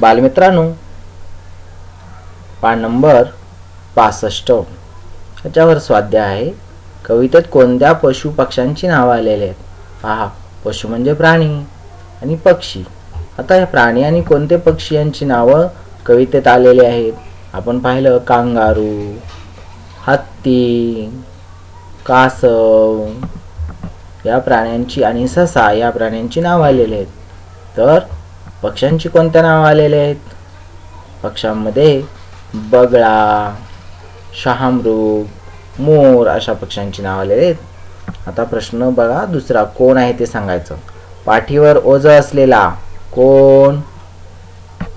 बालमित्रांनो पान नंबर पासष्ट. याच्यावर स्वाध्याय आहे. कवितेत कोणत्या पशु पक्ष्यांची नावं आलेली आहेत? पहा पशु म्हणजे प्राणी आणि पक्षी. आता हे प्राणी आणि कोणते पक्षी यांची नावं कवितेत आलेली आहेत? आपण पाहिलं कांगारू हत्ती कासव या प्राण्यांची आणि ससा या प्राण्यांची नावं आलेली आहेत. तर पक्ष्यांची कोणत्या नावं आलेले आहेत? पक्ष्यांमध्ये बगळा शहामृग मोर अशा पक्ष्यांची नावं आलेले आहेत. आता प्रश्न बघा दुसरा कोण आहे ते सांगायचं. पाठीवर ओझ असलेला कोण?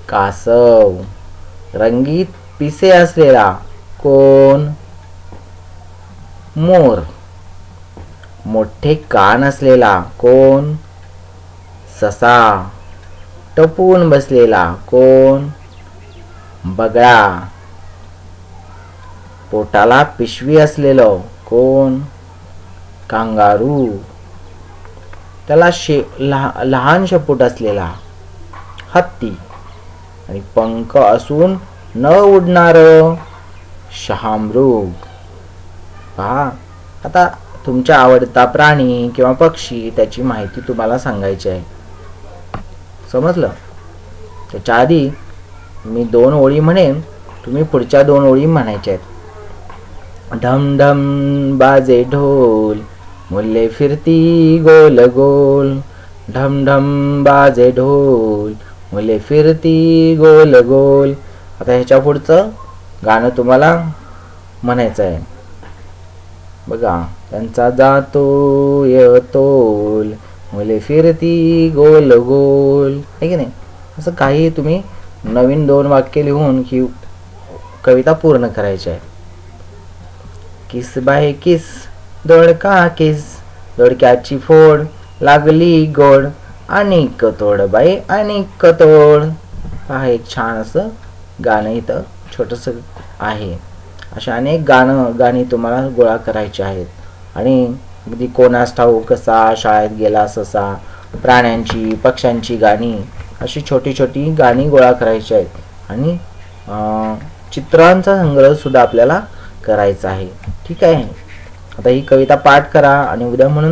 कासव. रंगीत पिसे असलेला कोण? मोर. मोठे कान असलेला कोण? ससा. टपून बसलेला कोण? बगळा. पोटाला पिशवी असलेलं कोण? कांगारू. त्याला शे लहा लहान शेपूट असलेला हत्ती. आणि पंख असून न उडणार शहामृग. पहा आता तुमच्या आवडता प्राणी किंवा पक्षी त्याची माहिती तुम्हाला सांगायची आहे. समजलं? त्याच्या आधी मी दोन ओळी म्हणेन तुम्ही पुढच्या दोन ओळी म्हणायच्या आहेत. ढम ढम बाजे ढोल मुल्ले फिरती गोल गोल. ढम ढम बाजे ढोल मुले फिरती गोल गोल. आता ह्याच्या पुढचं गाणं तुम्हाला म्हणायचं आहे. बघा त्यांचा जातो येतो भले फिरती गोल गोल. आहे की नाही? असं काही तुम्ही नवीन दोन वाक्य लिहून ही कविता पूर्ण करायची आहे. किस बाय किस दोडका किस दोडक्याची फोड लागली गोड आणि कतोड बाई आणि कतोड हा एक छान असं गाणं इथं छोटंसं आहे. अशा अनेक गाणं गाणी तुम्हाला गोळा करायची आहेत. आणि म्हणजे अगदी कोणास ठाऊ कसा शाळेत गेला ससा प्राण्यांची पक्ष्यांची गाणी अशी छोटी छोटी गाणी गोळा करायची आहेत. आणि अं, चित्रांचा संग्रह सुद्धा आपल्याला करायचा आहे. ठीक आहे? आता ही कविता पाठ करा आणि उद्या म्हणून